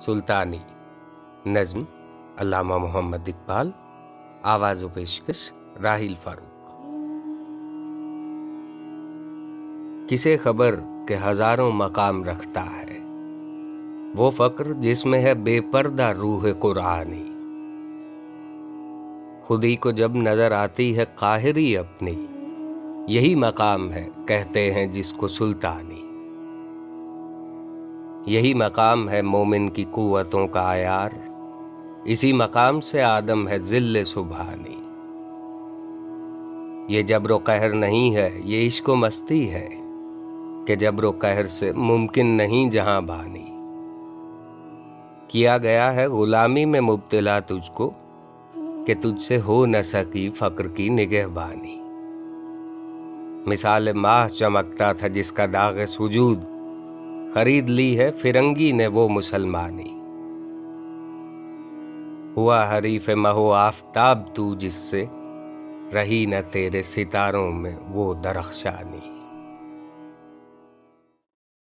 سلطانی نظم علامہ محمد اقبال، آواز و پیشکش راہیل فاروق۔ کسے خبر کہ ہزاروں مقام رکھتا ہے، وہ فقر جس میں ہے بے پردہ روح قرآنی۔ خودی کو جب نظر آتی ہے قاہری اپنی، یہی مقام ہے کہتے ہیں جس کو سلطانی۔ یہی مقام ہے مومن کی قوتوں کا آیار اسی مقام سے آدم ہے ذل سبحانی۔ یہ جبر و قہر نہیں ہے، یہ عشق و مستی ہے کہ جبر و قہر سے ممکن نہیں جہاں بانی کیا گیا ہے غلامی میں مبتلا تجھ کو کہ تجھ سے ہو نہ سکی فقر کی نگہ بانی۔ مثال ماہ چمکتا تھا جس کا داغ سجود خرید لی ہے فرنگی نے وہ مسلمانی۔ ہوا حریف مہو آفتاب تو جس سے رہی نہ تیرے ستاروں میں وہ درخشانی۔